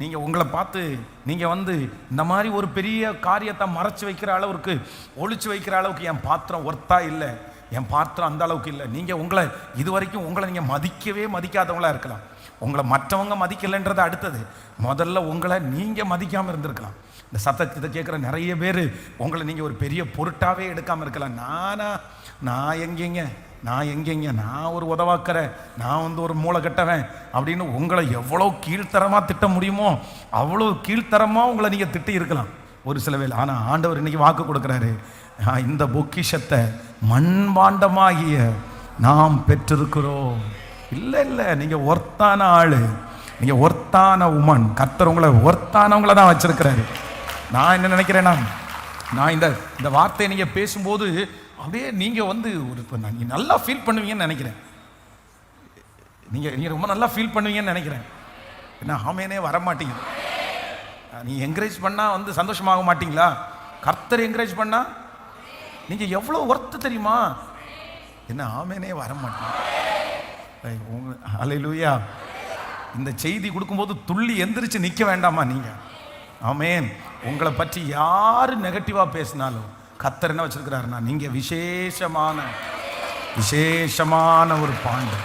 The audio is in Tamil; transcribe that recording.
நீங்கள் உங்களை பார்த்து நீங்கள் வந்து இந்த மாதிரி ஒரு பெரிய காரியத்தை மறைச்சி வைக்கிற அளவுக்கு ஒழிச்சு வைக்கிற அளவுக்கு என் பாத்திரம் ஒர்த்தா இல்லை. என் பாத்திரம் அந்த அளவுக்கு இல்லை. நீங்கள் உங்களை இது வரைக்கும் உங்களை நீங்கள் மதிக்கவே மதிக்காதவங்களா இருக்கலாம். உங்களை மற்றவங்க மதிக்கலைன்றது அடுத்தது. முதல்ல உங்களை நீங்கள் மதிக்காமல் இருந்திருக்கலாம். இந்த சத்தத்தை கேட்குற நிறைய பேர் உங்களை நீங்கள் ஒரு பெரிய பொருட்டாகவே எடுக்காமல் இருக்கலாம். நானா நான் எங்கேங்க? நான் எங்கெங்க? நான் ஒரு உதவாக்கிறேன் நான் வந்து ஒரு மூளை கட்டவேன் அப்படின்னு உங்களை எவ்வளோ கீழ்த்தரமாக திட்ட முடியுமோ அவ்வளோ கீழ்த்தரமாக உங்களை நீங்கள் திட்டி இருக்கலாம். ஒரு சில வேலை ஆனால் ஆண்டவர் இன்னைக்கு வாக்கு கொடுக்குறாரு. இந்த பொக்கிஷத்தை மண்பாண்டமாகிய நாம் பெற்றிருக்கிறோம். இல்லை இல்லை நீங்கள் ஒர்த்தான ஆள். நீங்கள் ஒர்த்தான உமன். கர்த்தர் உங்களை ஒர்த்தானவங்கள தான் வச்சுருக்கிறாரு. நான் என்ன நினைக்கிறேன்னா நான் இந்த இந்த வார்த்தையை நீங்கள் பேசும்போது அப்படியே நீங்கள் வந்து ஒரு இப்போ நான் நீங்க நல்லா ஃபீல் பண்ணுவீங்கன்னு நினைக்கிறேன். நீங்கள் நீங்கள் ரொம்ப நல்லா ஃபீல் பண்ணுவீங்கன்னு நினைக்கிறேன். என்ன ஆமேனே வர நீ என்கரேஜ் பண்ணால் வந்து சந்தோஷமாக மாட்டிங்களா? கர்த்தர் என்கரேஜ் பண்ணால் நீங்கள் எவ்வளோ ஒர்த்து தெரியுமா? என்ன ஆமேனே வர மாட்டேங்குது அலையிலுயா இந்த செய்தி கொடுக்கும்போது துள்ளி எந்திரிச்சு நிற்க வேண்டாமா நீங்கள் ஆமேன். உங்களை பற்றி யார் நெகட்டிவாக பேசினாலும் கத்தர் என்ன வச்சிருக்கிறாருன்னா நீங்கள் விசேஷமான விசேஷமான ஒரு பாண்டு.